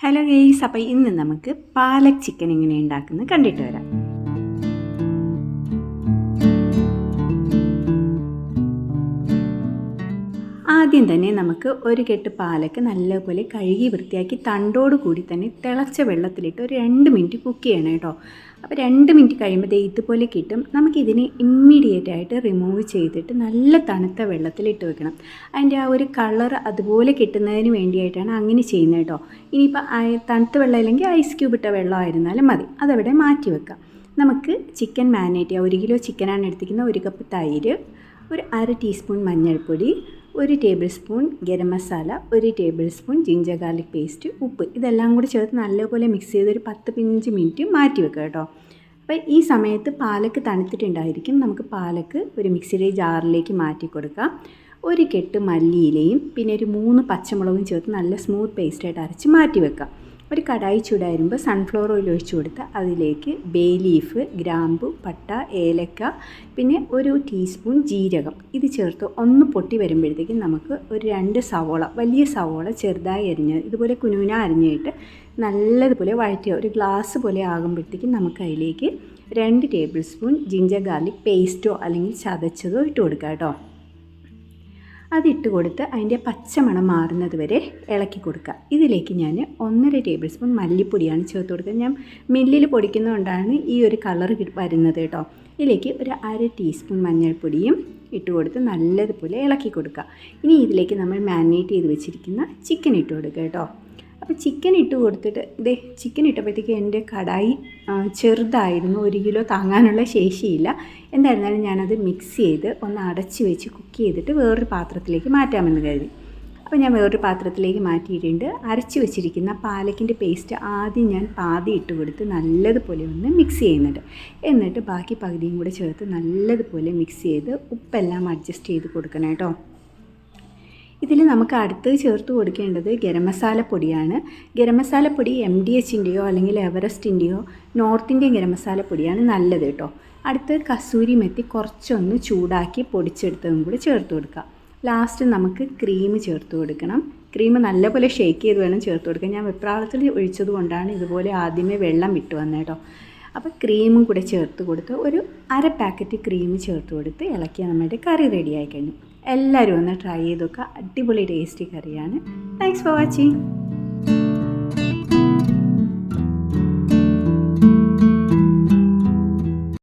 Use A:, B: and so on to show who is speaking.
A: Hello guys അപ്പോൾ ഇന്ന് നമുക്ക് പാലക് ചിക്കൻ എങ്ങനെ ഉണ്ടാക്കുന്നത് കണ്ടിട്ട് വരാം. ആദ്യം തന്നെ നമുക്ക് ഒരു കെട്ട് പാലക്ക് നല്ലപോലെ കഴുകി വൃത്തിയാക്കി തണ്ടോട് കൂടി തന്നെ തിളച്ച വെള്ളത്തിലിട്ട് ഒരു രണ്ട് മിനിറ്റ് കുക്ക് ചെയ്യണം കേട്ടോ. അപ്പോൾ രണ്ട് മിനിറ്റ് കഴിയുമ്പോൾ ദേ ഇതുപോലെ കിട്ടും. നമുക്കിതിനെ ഇമ്മീഡിയറ്റ് ആയിട്ട് റിമൂവ് ചെയ്തിട്ട് നല്ല തണുത്ത വെള്ളത്തിലിട്ട് വെക്കണം. അതിന്റെ ആ ഒരു കളർ അതുപോലെ കിട്ടുന്നതിന് വേണ്ടിയിട്ടാണ് അങ്ങനെ ചെയ്യുന്നത് കേട്ടോ. ഇനിയിപ്പോൾ തണുത്ത വെള്ളം ഇല്ലെങ്കിൽ ഐസ് ക്യൂബ് ഇട്ട വെള്ളമായിരുന്നാലും മതി. അതവിടെ മാറ്റി വെക്കാം. നമുക്ക് ചിക്കൻ മാരിനേറ്റ് ചെയ്യുക ഒരു കിലോ ചിക്കനാണ് എടുത്തിരിക്കുന്നത്. ഒരു കപ്പ് തൈര് ഒരു അര ടീസ്പൂൺ മഞ്ഞൾപ്പൊടി ഒരു ടേബിൾ സ്പൂൺ ഗരം മസാല ഒരു table spoon ginger garlic paste ഉപ്പ്. ഇതെല്ലാം കൂടി ചേർത്ത് നല്ലപോലെ മിക്സ് ചെയ്ത് ഒരു പത്ത് പതിനഞ്ച് മിനിറ്റ് മാറ്റി വെക്കുക കേട്ടോ. അപ്പോൾ ഈ സമയത്ത് പാലക്ക് തണുത്തിട്ടുണ്ടായിരിക്കും. നമുക്ക് പാലക്ക് ഒരു മിക്സിയുടെ ജാറിലേക്ക് മാറ്റി കൊടുക്കാം. ഒരു കെട്ട് മല്ലിയിലയും പിന്നെ ഒരു മൂന്ന് പച്ചമുളകും ചേർത്ത് നല്ല സ്മൂത്ത് പേസ്റ്റായിട്ട് അരച്ച് മാറ്റി വെക്കാം. ഒരു കടായി ചൂടായിരുമ്പോൾ സൺഫ്ലവർ ഓയിൽ ഒഴിച്ചു കൊടുത്ത് അതിലേക്ക് ബേ ലീഫ് ഗ്രാമ്പു പട്ട ഏലക്ക പിന്നെ ഒരു ടീസ്പൂൺ ജീരകം. ഇത് ചേർത്ത് ഒന്ന് പൊട്ടി വരുമ്പോഴത്തേക്കും നമുക്ക് ഒരു രണ്ട് സവോള വലിയ സവോള ചെറുതായി അരിഞ്ഞ് ഇതുപോലെ കുനുകുന അരിഞ്ഞിട്ട് നല്ലതുപോലെ വഴറ്റുക. ഒരു ഗ്ലാസ് പോലെ ആകുമ്പോഴത്തേക്കും നമുക്ക് അതിലേക്ക് രണ്ട് ടേബിൾ സ്പൂൺ ജിഞ്ചർ ഗാർലിക് പേസ്റ്റോ അല്ലെങ്കിൽ ചതച്ചതോ ഇട്ട് കൊടുക്കുക കേട്ടോ. അതിട്ട് കൊടുത്ത് അതിന്റെ പച്ചമണം മാറുന്നത് വരെ ഇളക്കി കൊടുക്കുക. ഇതിലേക്ക് ഞാൻ ഒന്നര ടേബിൾ സ്പൂൺ മല്ലിപ്പൊടിയാണ് ചേർത്ത് കൊടുക്കുന്നത് ഞാൻ മില്ലിൽ പൊടിക്കുന്നതുകൊണ്ടാണ് ഈ ഒരു കളർ വരുന്നത് കേട്ടോ. ഇതിലേക്ക് ഒരു അര ടീസ്പൂൺ മഞ്ഞൾപ്പൊടിയും ഇട്ട് കൊടുത്ത് നല്ലതുപോലെ ഇളക്കി കൊടുക്കുക. ഇനി ഇതിലേക്ക് നമ്മൾ മാരിനേറ്റ് ചെയ്ത് വെച്ചിരിക്കുന്ന ചിക്കൻ ഇട്ട് കൊടുക്കുക കേട്ടോ. അപ്പോൾ ചിക്കൻ ഇട്ട് കൊടുത്തിട്ട് ഇതേ ചിക്കൻ ഇട്ടപ്പോഴത്തേക്ക് എന്റെ കടായി ചെറുതായിരുന്നു. ഒരു കിലോ താങ്ങാനുള്ള ശേഷിയില്ല. എന്തായിരുന്നാലും ഞാനത് മിക്സ് ചെയ്ത് ഒന്ന് അടച്ച് വെച്ച് കുക്ക് ചെയ്തിട്ട് വേറൊരു പാത്രത്തിലേക്ക് മാറ്റാമെന്ന് കരുതി. അപ്പോൾ ഞാൻ വേറൊരു പാത്രത്തിലേക്ക് മാറ്റിയിട്ടുണ്ട്. അരച്ച് വെച്ചിരിക്കുന്ന പാലക്കിന്റെ പേസ്റ്റ് ആദ്യം ഞാൻ പാതി ഇട്ട് കൊടുത്ത് നല്ലതുപോലെ ഒന്ന് മിക്സ് ചെയ്യുന്നുണ്ട്. എന്നിട്ട് ബാക്കി പകുതിയും കൂടെ ചേർത്ത് നല്ലതുപോലെ മിക്സ് ചെയ്ത് ഉപ്പെല്ലാം അഡ്ജസ്റ്റ് ചെയ്ത് കൊടുക്കണം കേട്ടോ. ഇതിൽ നമുക്ക് അടുത്ത് ചേർത്ത് കൊടുക്കേണ്ടത് ഗരം മസാല പൊടിയാണ്. ഗരം മസാല പൊടി എം ഡി എച്ചിന്റെയോ അല്ലെങ്കിൽ എവറസ്റ്റിന്റെയോ നോർത്ത് ഇന്ത്യൻ ഗരം മസാല പൊടിയാണ് നല്ലത് കേട്ടോ. അടുത്ത് കസൂരി മെത്തി കുറച്ചൊന്ന് ചൂടാക്കി പൊടിച്ചെടുത്തതും കൂടി ചേർത്ത് കൊടുക്കുക ലാസ്റ്റ് നമുക്ക് ക്രീം ചേർത്ത് കൊടുക്കണം. ക്രീം നല്ലപോലെ ഷേക്ക് ചെയ്ത് വേണം ചേർത്ത് കൊടുക്കാൻ. ഞാൻ വെപ്രാളത്തിൽ ഒഴിച്ചത് കൊണ്ടാണ് ഇതുപോലെ ആദ്യമേ വെള്ളം വിട്ട് വന്നത് കേട്ടോ. അപ്പോൾ ക്രീമും കൂടെ ചേർത്ത് കൊടുത്ത് ഒരു അര പാക്കറ്റ് ക്രീം ചേർത്ത് കൊടുത്ത് ഇളക്കിയാൽ നമ്മുടെ കറി റെഡിയായി കഴിഞ്ഞു. എല്ലാവരും ഒന്ന് ട്രൈ ചെയ്ത് നോക്കുക അടിപൊളി ടേസ്റ്റി കറിയാണ്. Thanks for watching